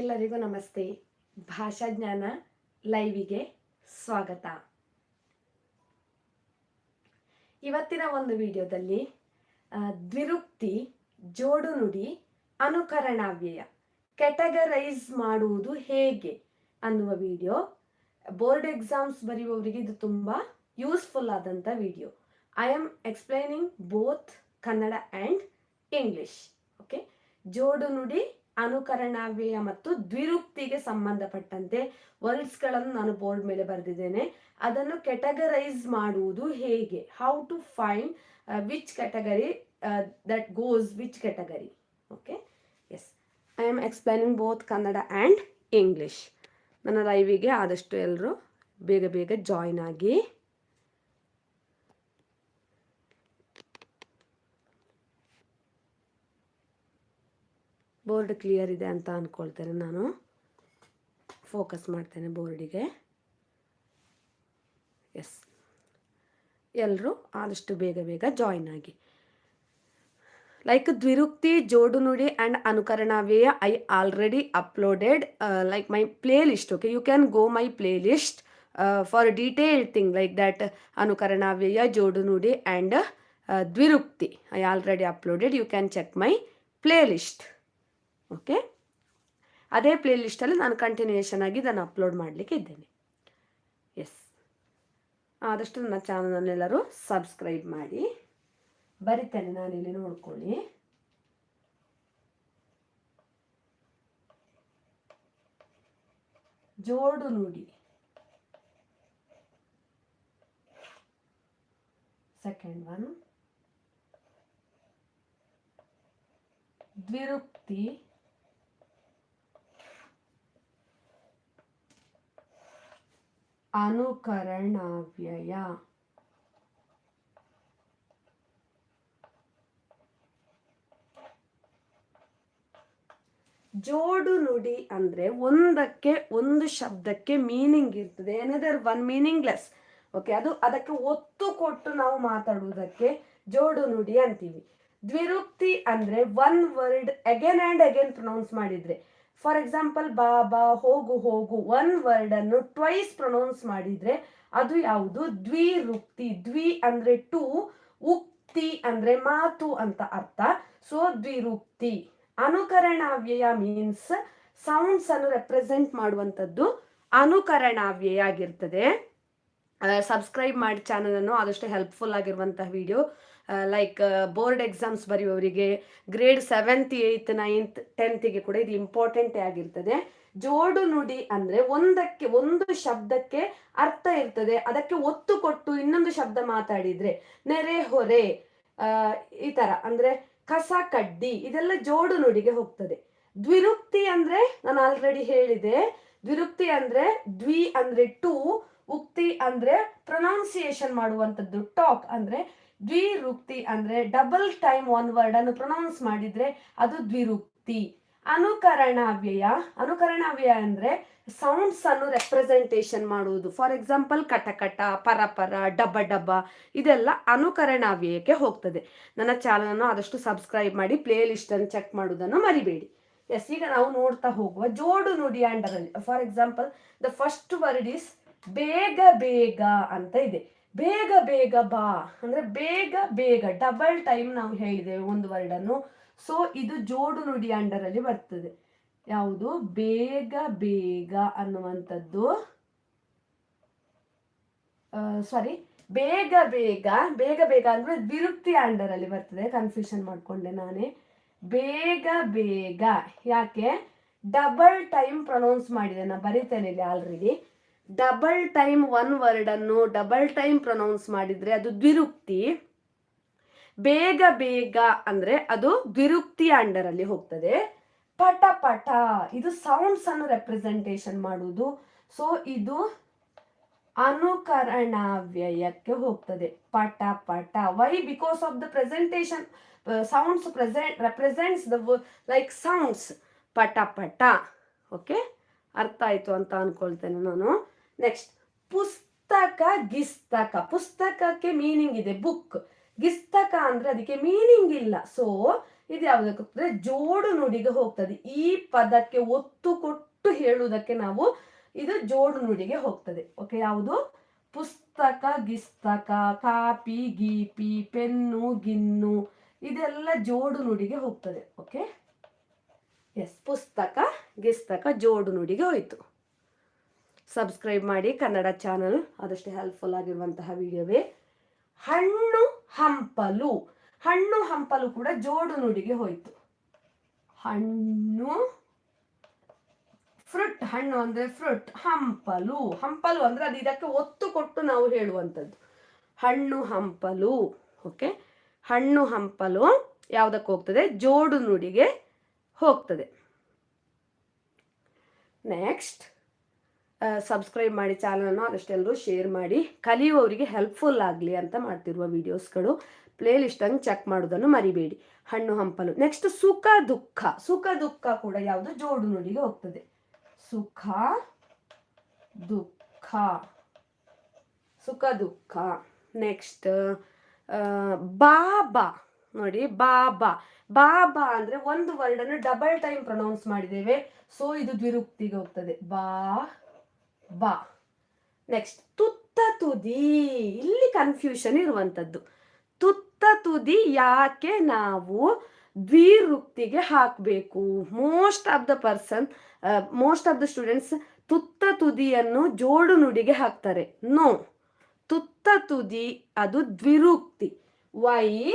ಎಲ್ಲರಿಗೂ ನಮಸ್ತೆ. ಭಾಷಾಜ್ಞಾನ ಲೈವಿಗೆ ಸ್ವಾಗತ. ಇವತ್ತಿನ ಒಂದು ವಿಡಿಯೋದಲ್ಲಿ ದ್ವಿರುಕ್ತಿ, ಜೋಡು ನುಡಿ, ಅನುಕರಣಾವ್ಯಯ ಕೆಟಗರೈಸ್ ಮಾಡುವುದು ಹೇಗೆ ಅನ್ನುವ ವಿಡಿಯೋ. ಬೋರ್ಡ್ ಎಕ್ಸಾಮ್ಸ್ ಬರೆಯುವವರಿಗೆ ಇದು ತುಂಬ ಯೂಸ್ಫುಲ್ ಆದಂಥ video. I am explaining both Kannada and English, okay? ಜೋಡು ನುಡಿ ಅನುಕರಣಾವ್ಯಯ ಮತ್ತು ದ್ವಿರುಕ್ತಿಗೆ ಸಂಬಂಧಪಟ್ಟಂತೆ ವರ್ಡ್ಸ್ಗಳನ್ನು ನಾನು ಬೋರ್ಡ್ ಮೇಲೆ ಬರೆದಿದ್ದೇನೆ. ಅದನ್ನು ಕೆಟಗರೈಸ್ ಮಾಡುವುದು ಹೇಗೆ? How to find which category that goes which category okay yes I am explaining both Kannada and English ನನ್ನ ಲೈವಿಗೆ ಆದಷ್ಟು ಎಲ್ಲರೂ ಬೇಗ ಬೇಗ ಜಾಯ್ನ್ ಆಗಿ ಬೋರ್ಡ್ ಕ್ಲಿಯರ್ ಇದೆ ಅಂತ ಅಂದ್ಕೊಳ್ತೇನೆ ನಾನು. ಫೋಕಸ್ ಮಾಡ್ತೇನೆ ಬೋರ್ಡಿಗೆ. ಎಸ್ ಎಲ್ಲರೂ ಆದಷ್ಟು ಬೇಗ ಬೇಗ ಜಾಯಿನ್ ಆಗಿ. ಲೈಕ್ ದ್ವಿರುಕ್ತಿ ಜೋಡು ನುಡಿ and ಅನುಕರಣಾವೇಯ I already uploaded like my playlist okay you can go my playlist for detailed thing like that ಅನುಕರಣಾವೇಯ ಜೋಡು ನುಡಿ and ದ್ವಿರುಕ್ತಿ I already uploaded you can check my playlist okay ಅದೇ ಪ್ಲೇ ಲಿಸ್ಟಲ್ಲಿ ನಾನು continuation ಆಗಿ ಇದನ್ನು ಅಪ್ಲೋಡ್ ಮಾಡಲಿಕ್ಕೆ ಇದ್ದೇನೆ. S ಆದಷ್ಟು ನನ್ನ ಚಾನಲನ್ನೆಲ್ಲರೂ ಸಬ್ಸ್ಕ್ರೈಬ್ ಮಾಡಿ. ಬರಿತೇನೆ ನಾನಿಲ್ಲಿ, ನೋಡ್ಕೊಳ್ಳಿ. ಜೋಡು ನುಡಿ. ಸೆಕೆಂಡ್ ಒನ್ ದ್ವಿರುಕ್ತಿ. ಅನುಕರಣಾವ್ಯಯ. ಜೋಡು ನುಡಿ ಅಂದ್ರೆ ಒಂದಕ್ಕೆ ಒಂದು ಶಬ್ದಕ್ಕೆ ಮೀನಿಂಗ್ ಇರ್ತದೆ. ಏನದರ್ ಒನ್ ಮೀನಿಂಗ್ಲೆಸ್ ಓಕೆ ಅದು ಅದಕ್ಕೆ ಒತ್ತು ಕೊಟ್ಟು ನಾವು ಮಾತಾಡುವುದಕ್ಕೆ ಜೋಡು ನುಡಿ ಅಂತೀವಿ. ದ್ವಿರುಕ್ತಿ ಅಂದ್ರೆ one word again and again pronounce ಮಾಡಿದ್ರೆ ಫಾರ್ ಎಕ್ಸಾಂಪಲ್ ಬಾ ಬಾ ಹೋಗು ಹೋಗು ಒನ್ ವರ್ಡ್ ಅನ್ನು ಟ್ವೈಸ್ ಪ್ರೊನೌನ್ಸ್ ಮಾಡಿದ್ರೆ ಅದು ಯಾವುದು? ದ್ವಿರುಕ್ತಿ, ದ್ವಿ ಅಂದ್ರೆ ಟು, ಉಕ್ತಿ ಅಂದ್ರೆ ಮಾತು ಅಂತ ಅರ್ಥ. ಸೊ ದ್ವಿರುಕ್ತಿ. ಅನುಕರಣಾವ್ಯಯ ಮೀನ್ಸ್ ಸೌಂಡ್ಸ್ ಅನ್ನು ರೆಪ್ರೆಸೆಂಟ್ ಮಾಡುವಂಥದ್ದು ಅನುಕರಣಾವ್ಯಯ ಆಗಿರ್ತದೆ. ಸಬ್ಸ್ಕ್ರೈಬ್ ಮಾಡಿ ಚಾನಲನ್ನು ಆದಷ್ಟು ಹೆಲ್ಪ್ಫುಲ್ ಆಗಿರುವಂತಹ ವಿಡಿಯೋ ಲೈಕ್ ಬೋರ್ಡ್ ಎಕ್ಸಾಮ್ಸ್ ಬರೆಯುವವರಿಗೆ ಗ್ರೇಡ್ ಸೆವೆಂತ್ ಏಯ್ತ್ ನೈನ್ತ್ ಟೆಂತಿಗೆ ಕೂಡ ಇದು ಇಂಪಾರ್ಟೆಂಟ್ ಆಗಿರ್ತದೆ. ಜೋಡು ನುಡಿ ಅಂದ್ರೆ ಒಂದಕ್ಕೆ, ಒಂದು ಶಬ್ದಕ್ಕೆ ಅರ್ಥ ಇರ್ತದೆ. ಅದಕ್ಕೆ ಒತ್ತು ಕೊಟ್ಟು ಇನ್ನೊಂದು ಶಬ್ದ ಮಾತಾಡಿದ್ರೆ ನೆರೆ, ಹೊರೆ ಈ ತರ ಅಂದ್ರೆ ಕಸ, ಕಡ್ಡಿ ಇದೆಲ್ಲ ಜೋಡು ನುಡಿಗೆ ಹೋಗ್ತದೆ. ದ್ವಿರುಕ್ತಿ ಅಂದ್ರೆ ನಾನು ಆಲ್ರೆಡಿ ಹೇಳಿದೆ. ದ್ವಿರುಕ್ತಿ ಅಂದ್ರೆ ದ್ವಿ ಅಂದ್ರೆ ಟು, ಉಕ್ತಿ ಅಂದ್ರೆ ಪ್ರೊನೌನ್ಸಿಯೇಷನ್ ಮಾಡುವಂಥದ್ದು, ಟಾಕ್ ಅಂದ್ರೆ ದ್ವಿರುಕ್ತಿ ಅಂದ್ರೆ ಡಬಲ್ ಟೈಮ್ ಒನ್ ವರ್ಡ್ ಅನ್ನು ಪ್ರೊನೌನ್ಸ್ ಮಾಡಿದ್ರೆ ಅದು ದ್ವಿರುಕ್ತಿ. ಅನುಕರಣಾವ್ಯಯ ಅನುಕರಣಾವ್ಯಯ ಅಂದ್ರೆ ಸೌಂಡ್ಸ್ ಅನ್ನು ರೆಪ್ರೆಸೆಂಟೇಷನ್ ಮಾಡುವುದು. ಫಾರ್ ಎಕ್ಸಾಂಪಲ್ ಕಟಕಟ, ಪರಪರ ಡಬ್ಬ ಡಬ್ಬ ಇದೆಲ್ಲ ಅನುಕರಣಾವ್ಯಯಕ್ಕೆ ಹೋಗ್ತದೆ. ನನ್ನ ಚಾನಲನ್ನು ಆದಷ್ಟು ಸಬ್ಸ್ಕ್ರೈಬ್ ಮಾಡಿ ಪ್ಲೇ ಲಿಸ್ಟ್ ಅನ್ನು ಚೆಕ್ ಮಾಡುವುದನ್ನು ಮರಿಬೇಡಿ. ಎಸ್ ಈಗ ನಾವು ನೋಡ್ತಾ ಹೋಗುವ ಜೋಡು ನುಡಿ ಅಂಡರಲ್ಲಿ for example the first word is ಬೇಗ ಬೇಗ ಅಂತ ಇದೆ. ಬೇಗ ಬೇಗ ಬಾ. ಅಂದ್ರೆ ಬೇಗ ಬೇಗ ಡಬಲ್ ಟೈಮ್ ನಾವು ಹೇಳಿದ್ದೇವೆ ಒಂದು ವರ್ಡ್ ಅನ್ನು. ಸೊ ಇದು ಜೋಡು ನುಡಿ ಅಂಡರಲ್ಲಿ ಬರ್ತದೆ. ಯಾವುದು? ಬೇಗ ಬೇಗ ಅನ್ನುವಂಥದ್ದು. ಸಾರಿ ಬೇಗ ಬೇಗ ಬೇಗ ಬೇಗ ಅಂದ್ರೆ ವಿರುಕ್ತಿ ಅಂಡರ್ ಅಲ್ಲಿ ಬರ್ತದೆ. ಕನ್ಫ್ಯೂಷನ್ ಮಾಡ್ಕೊಂಡೆ ನಾನೇ. ಬೇಗ ಬೇಗ. ಯಾಕೆ? ಡಬಲ್ ಟೈಮ್ ಪ್ರೊನೌನ್ಸ್ ಮಾಡಿದೆ. ನಾ ಬರೀತೇನೆ ಇಲ್ಲಿ already double time one word ಅನ್ನು ಡಬಲ್ ಟೈಮ್ ಪ್ರೊನೌನ್ಸ್ ಮಾಡಿದ್ರೆ ಅದು ದ್ವಿರುಕ್ತಿ. ಬೇಗ ಬೇಗ ಅಂದ್ರೆ ಅದು ದ್ವಿರುಕ್ತಿ ಅಂಡರ್ ಅಲ್ಲಿ ಹೋಗ್ತದೆ. ಪಟ ಪಟ. ಇದು ಸೌಂಡ್ಸ್ ಅನ್ನು ರೆಪ್ರೆಸೆಂಟೇಷನ್ ಮಾಡುವುದು. ಸೊ ಇದು ಅನುಕರಣ ವ್ಯಯಕ್ಕೆ ಹೋಗ್ತದೆ. ಪಟ ಪಟ. Why because of the presentation sounds present represents the like sounds ಪಟ ಪಟ. ಓಕೆ ಅರ್ಥ ಆಯ್ತು ಅಂತ ಅನ್ಕೊಳ್ತೇನೆ ನಾನು. ನೆಕ್ಸ್ಟ್ ಪುಸ್ತಕ, ಗಿಸ್ತಕ. ಪುಸ್ತಕಕ್ಕೆ ಮೀನಿಂಗ್ ಇದೆ ಬುಕ್ ಗಿಸ್ತಕ ಅಂದ್ರೆ ಅದಕ್ಕೆ ಮೀನಿಂಗ್ ಇಲ್ಲ. ಸೊ ಇದು ಯಾವುದಕ್ಕೆ ಜೋಡು ನುಡಿಗೆ ಹೋಗ್ತದೆ. ಈ ಪದಕ್ಕೆ ಒತ್ತು ಕೊಟ್ಟು ಹೇಳುವುದಕ್ಕೆ ನಾವು ಇದು ಜೋಡು ನುಡಿಗೆ ಹೋಗ್ತದೆ. ಓಕೆ ಯಾವುದು? ಪುಸ್ತಕ, ಗಿಸ್ತಕ, ಕಾಪಿ, ಗೀಪಿ, ಪೆನ್ನು, ಗಿನ್ನು, ಇದೆಲ್ಲ ಜೋಡು ನುಡಿಗೆ ಹೋಗ್ತದೆ. ಓಕೆ ಎಸ್ ಪುಸ್ತಕ, ಗಿಸ್ತಕ, ಜೋಡು ನುಡಿಗೆ ಹೋಯ್ತು. ಸಬ್ಸ್ಕ್ರೈಬ್ ಮಾಡಿ ಕನ್ನಡ ಚಾನಲ್ ಆದಷ್ಟು ಹೆಲ್ಪ್ಫುಲ್ ಆಗಿರುವಂತಹ ವಿಡಿಯೋವೇ ಹಣ್ಣು ಹಂಪಲು. ಹಣ್ಣು ಹಂಪಲು ಕೂಡ ಜೋಡು ನುಡಿಗೆ ಹೋಯಿತು. ಹಣ್ಣು ಫ್ರುಟ್ ಹಣ್ಣು ಅಂದ್ರೆ ಫ್ರುಟ್ ಹಂಪಲು. ಹಂಪಲು ಅಂದ್ರೆ ಅದು ಇದಕ್ಕೆ ಒತ್ತು ಕೊಟ್ಟು ನಾವು ಹೇಳುವಂಥದ್ದು. ಹಣ್ಣು ಹಂಪಲು ಓಕೆ ಹಣ್ಣು ಹಂಪಲು ಯಾವುದಕ್ಕೆ ಹೋಗ್ತದೆ? ಜೋಡು ನುಡಿಗೆ ಹೋಗ್ತದೆ. ನೆಕ್ಸ್ಟ್ ಸಬ್ಸ್ಕ್ರೈಬ್ ಮಾಡಿ ಚಾನಲನ್ನು ಅದಷ್ಟೆಲ್ಲರೂ ಶೇರ್ ಮಾಡಿ. ಕಲಿಯುವವರಿಗೆ ಹೆಲ್ಪ್ಫುಲ್ ಆಗಲಿ ಅಂತ ಮಾಡ್ತಿರುವ ವಿಡಿಯೋಸ್ಗಳು ಪ್ಲೇ ಲಿಸ್ಟನ್ನು ಚೆಕ್ ಮಾಡೋದನ್ನು ಮರಿಬೇಡಿ. ಹಣ್ಣು ಹಂಪಲು. ನೆಕ್ಸ್ಟ್ ಸುಖ ದುಃಖ. ಸುಖ ದುಃಖ ಕೂಡ ಯಾವುದು? ಜೋಡು ನುಡಿಗೆ ಹೋಗ್ತದೆ. ಸುಖ ದುಃಖ. ಸುಖ ದುಃಖ. ನೆಕ್ಸ್ಟ್ ಬಾಬಾ. ನೋಡಿ, ಬಾಬಾ. ಬಾಬಾ ಅಂದ್ರೆ ಒಂದು ವರ್ಡ್ ಅನ್ನು ಡಬಲ್ ಟೈಮ್ ಪ್ರೊನೌನ್ಸ್ ಮಾಡಿದ್ದೇವೆ. ಸೊ ಇದು ದ್ವಿರುಕ್ತಿಗೆ ಹೋಗ್ತದೆ. ಬಾ ಬಾ. ನೆಕ್ಸ್ಟ್ ತುತ್ತ ತುದಿ. ಇಲ್ಲಿ ಕನ್ಫ್ಯೂಷನ್ ಇರುವಂತದ್ದು. ತುತ್ತ ತುದಿ ಯಾಕೆ ನಾವು ದ್ವಿರುಕ್ತಿಗೆ ಹಾಕಬೇಕು? Most of the person most of the students ತುತ್ತ ತುದಿಯನ್ನು ಜೋಡು ನುಡಿಗೆ ಹಾಕ್ತಾರೆ. ನೋ ತುತ್ತ ತುದಿ, ಅದು ದ್ವಿರುಕ್ತಿ. ವೈ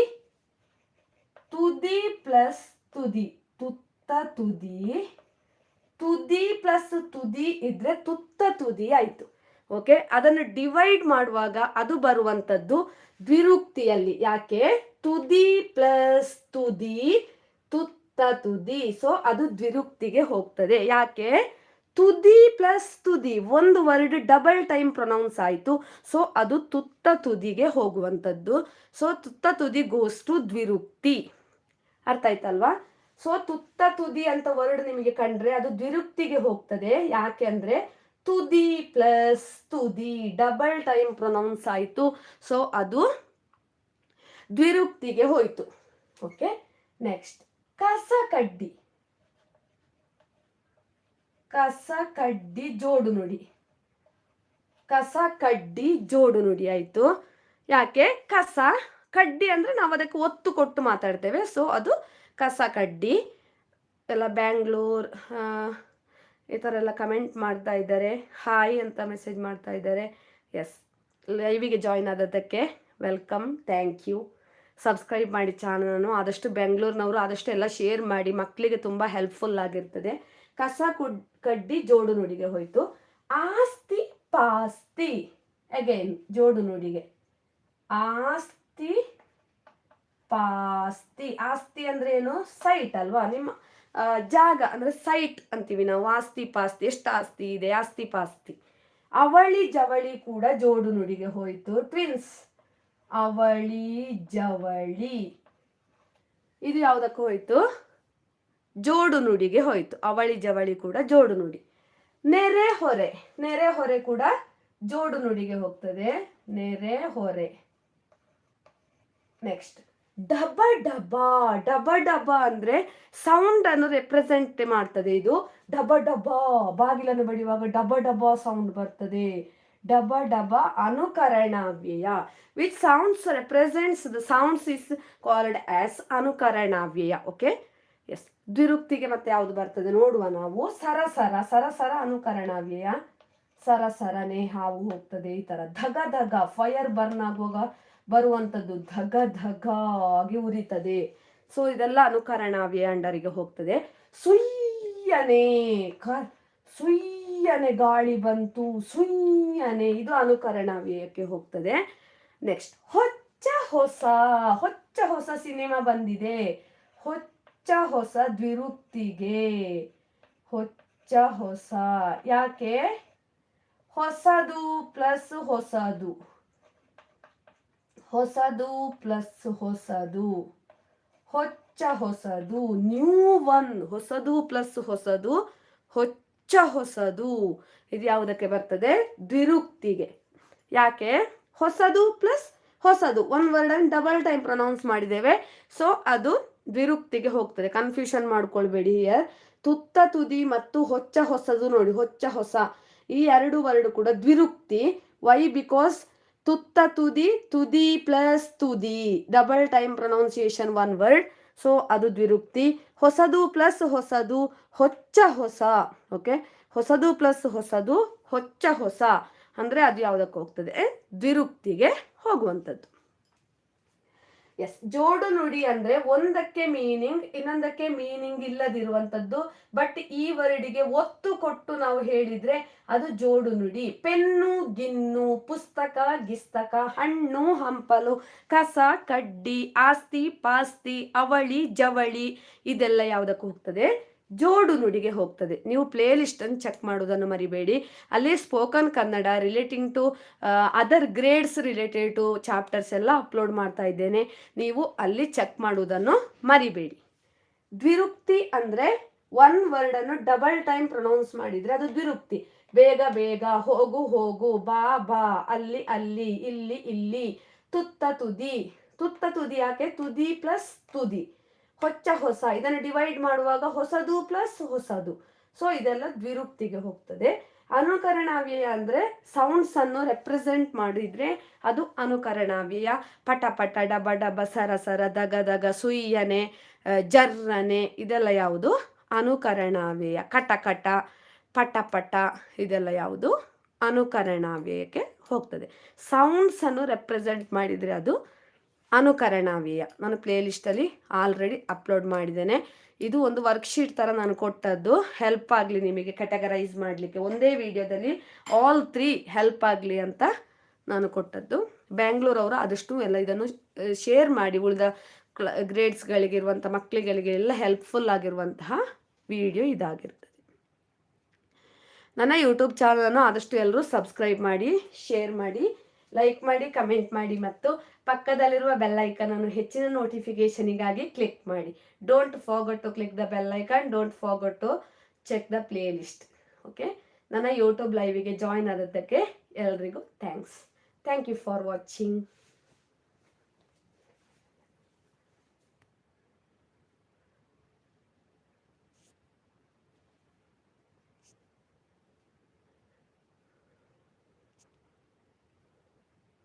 ತುದಿ ಪ್ಲಸ್ ತುದಿ, ತುತ್ತ ತುದಿ ತುದಿ ಪ್ಲಸ್ ತುದಿ ಇದ್ರೆ ತುತ್ತ ತುದಿ ಆಯ್ತು. ಓಕೆ ಅದನ್ನು ಡಿವೈಡ್ ಮಾಡುವಾಗ ಅದು ಬರುವಂತದ್ದು ದ್ವಿರುಕ್ತಿಯಲ್ಲಿ. ಯಾಕೆ? ತುದಿ ಪ್ಲಸ್ ತುದಿ, ತುತ್ತ ತುದಿ. ಸೊ ಅದು ದ್ವಿರುಕ್ತಿಗೆ ಹೋಗ್ತದೆ. ಯಾಕೆ? ತುದಿ ಪ್ಲಸ್ ತುದಿ, ಒಂದು ವರ್ಡ್ ಡಬಲ್ ಟೈಮ್ ಪ್ರೊನೌನ್ಸ್ ಆಯಿತು. ಸೊ ಅದು ತುತ್ತ ತುದಿಗೆ ಹೋಗುವಂಥದ್ದು ಸೊ ತುತ್ತ ತುದಿ ಗೋಸ್ ಟು ದ್ವಿರುಕ್ತಿ. ಅರ್ಥ ಆಯ್ತಲ್ವಾ? ಸೊ, ತುತ್ತ ತುದಿ ಅಂತ ವರ್ಡ್ ನಿಮಗೆ ಕಂಡ್ರೆ ಅದು ದ್ವಿರುಕ್ತಿಗೆ ಹೋಗ್ತದೆ. ಯಾಕೆ ಅಂದ್ರೆ ತುದಿ ಪ್ಲಸ್ ತುದಿ ಡಬಲ್ ಟೈಮ್ ಪ್ರೊನೌನ್ಸ್ ಆಯಿತು. ಸೊ, ಅದು ದ್ವಿರುಕ್ತಿಗೆ ಹೋಯ್ತು. ಓಕೆ ನೆಕ್ಸ್ಟ್ ಕಸ ಕಡ್ಡಿ ಕಸ ಕಡ್ಡಿ ಜೋಡು ನುಡಿ. ಕಸ ಕಡ್ಡಿ ಜೋಡು ನುಡಿ ಆಯಿತು. ಯಾಕೆ? ಕಸ ಕಡ್ಡಿ ಅಂದರೆ ನಾವು ಅದಕ್ಕೆ ಒತ್ತು ಕೊಟ್ಟು ಮಾತಾಡ್ತೇವೆ. ಸೊ ಅದು ಕಸ ಕಡ್ಡಿ, ಎಲ್ಲ ಬ್ಯಾಂಗ್ಳೂರ್ ಈ ಥರ ಎಲ್ಲ ಕಮೆಂಟ್ ಮಾಡ್ತಾ ಇದ್ದಾರೆ. ಹಾಯ್ ಅಂತ ಮೆಸೇಜ್ ಮಾಡ್ತಾ ಇದ್ದಾರೆ. ಎಸ್ ಲೈವಿಗೆ ಜಾಯಿನ್ ಆದದ್ದಕ್ಕೆ ವೆಲ್ಕಮ್ ಥ್ಯಾಂಕ್ ಯು ಸಬ್ಸ್ಕ್ರೈಬ್ ಮಾಡಿ ಚಾನಲನ್ನು ಆದಷ್ಟು ಬೆಂಗಳೂರಿನವರು ಆದಷ್ಟು ಎಲ್ಲ ಶೇರ್ ಮಾಡಿ. ಮಕ್ಕಳಿಗೆ ತುಂಬ ಹೆಲ್ಪ್ಫುಲ್ ಆಗಿರ್ತದೆ. ಕಸ ಕುಡ್, ಕಡ್ಡಿ ಜೋಡು ನುಡಿಗೆ ಹೋಯಿತು. ಆಸ್ತಿ, ಪಾಸ್ತಿ ಅಗೇನ್ ಜೋಡು ನುಡಿಗೆ. ಆಸ್ತಿ ಪಾಸ್ತಿ, ಆಸ್ತಿ ಅಂದ್ರೆ ಏನು? ಸೈಟ್ ಅಲ್ವಾ? ನಿಮ್ಮ ಜಾಗ ಅಂದ್ರೆ ಸೈಟ್ ಅಂತೀವಿ ನಾವು. ಆಸ್ತಿ, ಪಾಸ್ತಿ, ಎಷ್ಟು ಆಸ್ತಿ ಇದೆ? ಆಸ್ತಿ, ಪಾಸ್ತಿ. ಅವಳಿ, ಜವಳಿ ಕೂಡ ಜೋಡು ನುಡಿಗೆ ಹೋಯ್ತು. ಟ್ವಿನ್ಸ್ ಅವಳಿ, ಜವಳಿ. ಇದು ಯಾವುದಕ್ಕೆ ಹೋಯ್ತು? ಜೋಡು ನುಡಿಗೆ ಹೋಯ್ತು. ಅವಳಿ, ಜವಳಿ ಕೂಡ ಜೋಡು ನುಡಿ. ನೆರೆ ಹೊರೆ. ನೆರೆ ಹೊರೆ ಕೂಡ ಜೋಡು ನುಡಿಗೆ ಹೋಗ್ತದೆ. ನೆರೆ ಹೊರೆ. ನೆಕ್ಸ್ಟ್ ಡಬ ಡಬ ಡಬ ಡಬ ಅಂದ್ರೆ ಸೌಂಡ್ ಅನ್ನು ರೆಪ್ರೆಸೆಂಟ್ ಮಾಡ್ತದೆ ಇದು. ಡಬ ಡಬ, ಬಾಗಿಲನ್ನು ಬಡಿಯುವಾಗ ಡಬ ಡಬ ಸೌಂಡ್ ಬರ್ತದೆ. ಡಬ ಡಬ ಅನುಕರಣ ವ್ಯಯ which sounds represents the sounds is called as ಅನುಕರಣಾವ್ಯಯ okay yes ದ್ವಿರುಕ್ತಿಗೆ ಮತ್ತೆ ಯಾವುದು ಬರ್ತದೆ? ನೋಡುವ ನಾವು. ಸರಸರ ಸರಸರ ಅನುಕರಣ ವ್ಯಯ ಸರಸರನೇ ಹಾವು ಹೋಗ್ತದೆ ಈ ತರ ಧಗ ಧಗ ಫೈರ್ ಬರ್ನ್ ಆಗುವಾಗ ಬರುವಂಥದ್ದು ಧಗ ಧಗ ಆಗಿ ಉರಿತದೆ. ಸೊ ಇದೆಲ್ಲ ಅನುಕರಣ ವ್ಯಾಂಡರಿಗೆ ಹೋಗ್ತದೆ. ಸುಯ್ಯನೆ ಕ ಸುಯ್ಯನೆ ಗಾಳಿ ಬಂತು, ಸುಯ್ಯನೆ ಇದು ಅನುಕರಣಾವ್ಯಯಕ್ಕೆ ಹೋಗ್ತದೆ. ನೆಕ್ಸ್ಟ್ ಹೊಚ್ಚ ಹೊಸ ಹೊಚ್ಚ ಹೊಸ ಸಿನಿಮಾ ಬಂದಿದೆ. ಹೊಚ್ಚ ಹೊಸ ದ್ವಿರುಕ್ತಿಗೆ, ಹೊಚ್ಚ ಹೊಸ, ಯಾಕೆ? ಹೊಸದು ಪ್ಲಸ್ ಹೊಸದು. ಹೊಸದು ಪ್ಲಸ್ ಹೊಸದು. ಹೊಚ್ಚ ಹೊಸದು. New one. ಹೊಸದು ಪ್ಲಸ್ ಹೊಸದು. ಹೊಚ್ಚ ಹೊಸದು. ಇದು ಯಾವುದಕ್ಕೆ ಬರ್ತದೆ? ದ್ವಿರುಕ್ತಿಗೆ. ಯಾಕೆ? ಹೊಸದು ಪ್ಲಸ್ ಹೊಸದು. ಒನ್ ವರ್ಡ್ ಅನ್ನು ಡಬಲ್ ಟೈಮ್ ಪ್ರೊನೌನ್ಸ್ ಮಾಡಿದ್ದೇವೆ. ಸೊ ಅದು ದ್ವಿರುಕ್ತಿಗೆ ಹೋಗ್ತದೆ. ಕನ್ಫ್ಯೂಷನ್ ಮಾಡ್ಕೊಳ್ಬೇಡಿ ಹಿಯರ್ ತುತ್ತ ತುದಿ ಮತ್ತು ಹೊಚ್ಚ ಹೊಸದು ನೋಡಿ. ಹೊಚ್ಚ ಹೊಸ. ಈ ಎರಡು ವರ್ಡ್ ಕೂಡ ದ್ವಿರುಕ್ತಿ. ವೈ ಬಿಕಾಸ್ ತುತ್ತ ತುದಿ ತುದಿ ಪ್ಲಸ್ ತುದಿ, double time pronunciation one word. So ಅದು ದ್ವಿರುಕ್ತಿ. ಹೊಸದು ಪ್ಲಸ್ ಹೊಸದು, ಹೊಚ್ಚ ಹೊಸ ಓಕೆ ಹೊಸದು ಪ್ಲಸ್ ಹೊಸದು, ಹೊಚ್ಚ ಹೊಸ. ಅಂದ್ರೆ ಅದು ಯಾವುದಕ್ಕೆ ಹೋಗ್ತದೆ? ದ್ವಿರುಕ್ತಿಗೆ ಹೋಗುವಂಥದ್ದು. ಎಸ್ ಜೋಡು ನುಡಿ ಅಂದ್ರೆ ಒಂದಕ್ಕೆ ಮೀನಿಂಗ್ ಇನ್ನೊಂದಕ್ಕೆ ಮೀನಿಂಗ್ ಇಲ್ಲದಿರುವಂತದ್ದು ಬಟ್ ಈ ವರ್ಡಿಗೆ ಒತ್ತು ಕೊಟ್ಟು ನಾವು ಹೇಳಿದ್ರೆ ಅದು ಜೋಡು ನುಡಿ. ಪೆನ್ನು, ಗಿನ್ನು, ಪುಸ್ತಕ, ಗಿಸ್ತಕ, ಹಣ್ಣು, ಹಂಪಲು, ಕಸ, ಕಡ್ಡಿ, ಆಸ್ತಿ, ಪಾಸ್ತಿ, ಅವಳಿ, ಜವಳಿ ಇದೆಲ್ಲ ಯಾವುದಕ್ಕೆ ಹೋಗ್ತದೆ? ಜೋಡು ನುಡಿಗೆ ಹೋಗ್ತದೆ. ನೀವು ಪ್ಲೇ ಲಿಸ್ಟ್ ಅನ್ನು ಚೆಕ್ ಮಾಡೋದನ್ನು ಮರಿಬೇಡಿ. ಅಲ್ಲಿ spoken Kannada relating to other grades related to chapters ಎಲ್ಲ ಅಪ್ಲೋಡ್ ಮಾಡ್ತಾ ಇದ್ದೇನೆ. ನೀವು ಅಲ್ಲಿ ಚೆಕ್ ಮಾಡುವುದನ್ನು ಮರಿಬೇಡಿ. ದ್ವಿರುಕ್ತಿ ಅಂದ್ರೆ ಒನ್ ವರ್ಡ್ ಅನ್ನು ಡಬಲ್ ಟೈಮ್ ಪ್ರೊನೌನ್ಸ್ ಮಾಡಿದ್ರೆ ಅದು ದ್ವಿರುಕ್ತಿ. ಬೇಗ ಬೇಗ ಹೋಗು ಹೋಗು ಬಾ ಬಾ ಅಲ್ಲಿ ಅಲ್ಲಿ ಇಲ್ಲಿ ಇಲ್ಲಿ ತುತ್ತ ತುದಿ. ತುತ್ತ ತುದಿ ಯಾಕೆ? ತುದಿ ಪ್ಲಸ್ ತುದಿ. ಹೊಚ್ಚ ಹೊಸ, ಇದನ್ನು ಡಿವೈಡ್ ಮಾಡುವಾಗ ಹೊಸದು ಪ್ಲಸ್ ಹೊಸದು. ಸೊ ಇದೆಲ್ಲ ದ್ವಿರೂಪ್ತಿಗೆ ಹೋಗ್ತದೆ. ಅನುಕರಣಾವ್ಯಯ ಅಂದ್ರೆ ಸೌಂಡ್ಸ್ ಅನ್ನು ರೆಪ್ರೆಸೆಂಟ್ ಮಾಡಿದ್ರೆ ಅದು ಅನುಕರಣಾವ್ಯಯ. ಪಟ ಪಟ, ಡಬ ಡಬ, ಸರ ಸರ, ದಗ ದಗ, ಸುಯ್ಯನೆ ಜರ್ರನೆ, ಇದೆಲ್ಲ ಯಾವುದು? ಅನುಕರಣಾವ್ಯಯ. ಕಟ ಕಟ, ಪಟ ಪಟ, ಇದೆಲ್ಲ ಯಾವುದು? ಅನುಕರಣಾವ್ಯಯಕ್ಕೆ ಹೋಗ್ತದೆ. ಸೌಂಡ್ಸ್ ಅನ್ನು ರೆಪ್ರೆಸೆಂಟ್ ಮಾಡಿದ್ರೆ ಅದು ಅನುಕರಣಾವ್ಯಯ ನಾನು ಪ್ಲೇ ಲಿಸ್ಟಲ್ಲಿ ಆಲ್ರೆಡಿ ಅಪ್ಲೋಡ್ ಮಾಡಿದ್ದೇನೆ. ಇದು ಒಂದು ವರ್ಕ್ಶೀಟ್ ಥರ ನಾನು ಕೊಟ್ಟದ್ದು. ಹೆಲ್ಪ್ ಆಗಲಿ ನಿಮಗೆ ಕ್ಯಾಟಗರೈಸ್ ಮಾಡಲಿಕ್ಕೆ. ಒಂದೇ ವಿಡಿಯೋದಲ್ಲಿ ಆಲ್ ತ್ರೀ ಹೆಲ್ಪ್ ಆಗಲಿ ಅಂತ ನಾನು ಕೊಟ್ಟದ್ದು. ಬ್ಯಾಂಗ್ಳೂರವರು ಆದಷ್ಟು ಎಲ್ಲ ಇದನ್ನು ಶೇರ್ ಮಾಡಿ ಉಳಿದ ಕ್ಲ ಗ್ರೇಡ್ಸ್ಗಳಿಗಿರುವಂಥ ಮಕ್ಕಳಿಗಳಿಗೆ ಎಲ್ಲ ಹೆಲ್ಪ್ಫುಲ್ ಆಗಿರುವಂತಹ ವಿಡಿಯೋ ಇದಾಗಿರ್ತದೆ. ನನ್ನ ಯೂಟ್ಯೂಬ್ ಚಾನಲನ್ನು ಆದಷ್ಟು ಎಲ್ಲರೂ ಸಬ್ಸ್ಕ್ರೈಬ್ ಮಾಡಿ ಶೇರ್ ಮಾಡಿ ಲೈಕ್ ಮಾಡಿ ಕಮೆಂಟ್ ಮಾಡಿ ಮತ್ತು ಪಕ್ಕದಲ್ಲಿರುವ ಬೆಲ್ ಐಕನ್ ಅನ್ನು ಹೆಚ್ಚಿನ ನೋಟಿಫಿಕೇಶನಿಗಾಗಿ ಕ್ಲಿಕ್ ಮಾಡಿ. Don't forget to click the bell icon don't forget to check the playlist okay ನನ್ನ ಯೂಟ್ಯೂಬ್ ಲೈವಿಗೆ ಜಾಯ್ನ್ ಆದದ್ದಕ್ಕೆ ಎಲ್ರಿಗೂ thanks thank you for watching